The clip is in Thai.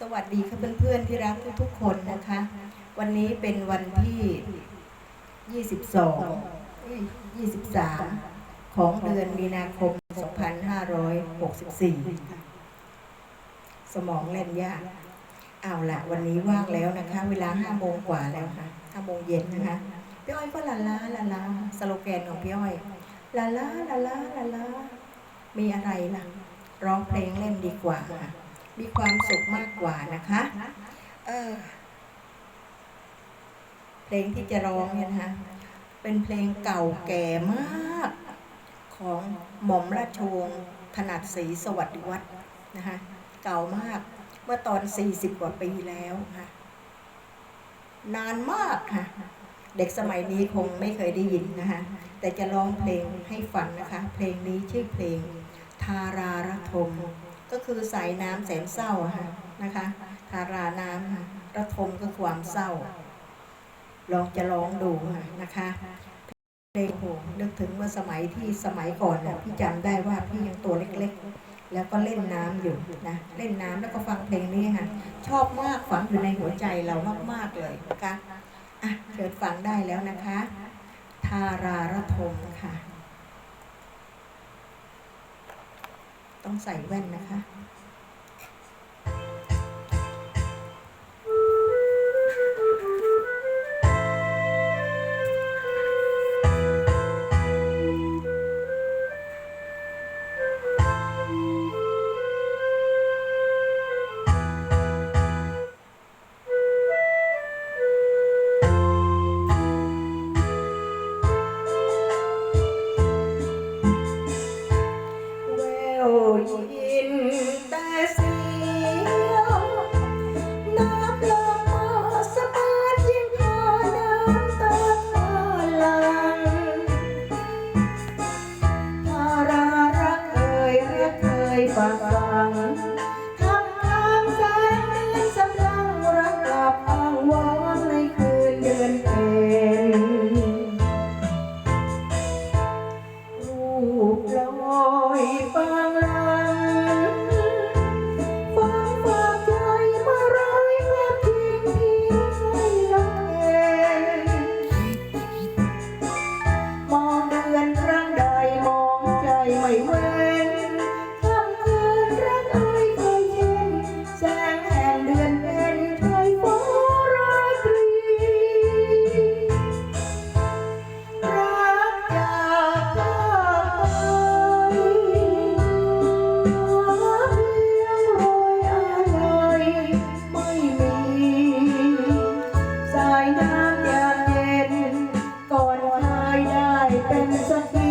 สวัสดีค่ะเพื่อนๆที่รักทุกๆคนนะคะ วันนี้เป็นวันที่ 22 23 ของเดือนมีนาคม 2564 สมองเล่นยากเอาละวันนี้ว่างแล้วนะคะ เวลา5โมงกว่าแล้วค่ะ5โมงเย็นนะคะพี่อ้อยก็ลาลาลาลาสโลแกนของพี่อ้อยลาลาลาลาลาลามีอะไรล่ะร้องเพลงเล่นดีกว่าค่ะ มีความสุขมากกว่านะคะ เออ เพลงที่จะร้องเนี่ยนะคะ เป็นเพลงเก่าแก่มาก ของหม่อมราชวงศ์ถนัดศรีสวัสดิวัฒน์นะคะ เก่ามากเมื่อตอน 40 กว่าปีแล้วค่ะ นานมากค่ะ เด็กสมัยนี้คงไม่เคยได้ยินนะคะ แต่จะร้องเพลงให้ฟังนะคะ เพลงนี้ชื่อเพลงทาราระทม ก็คือสายน้ำแสนเศร้าค่ะนะคะทาราน้ำค่ะระทมก็ความเศร้า ลองจะร้องดูค่ะนะคะเพลงโหนึกถึงเมื่อสมัยที่สมัยก่อนนะพี่จำได้ว่าพี่ยังตัวเล็กๆ แล้วก็เล่นน้ำอยู่นะเล่นน้ำแล้วก็ฟังเพลงนี้ค่ะชอบมากฝังอยู่ในหัวใจเรามากๆเลยนะคะอะเชิญฟังได้แล้วนะคะ ทาราระทมค่ะ ต้องใส่แว่นนะคะ ย เป็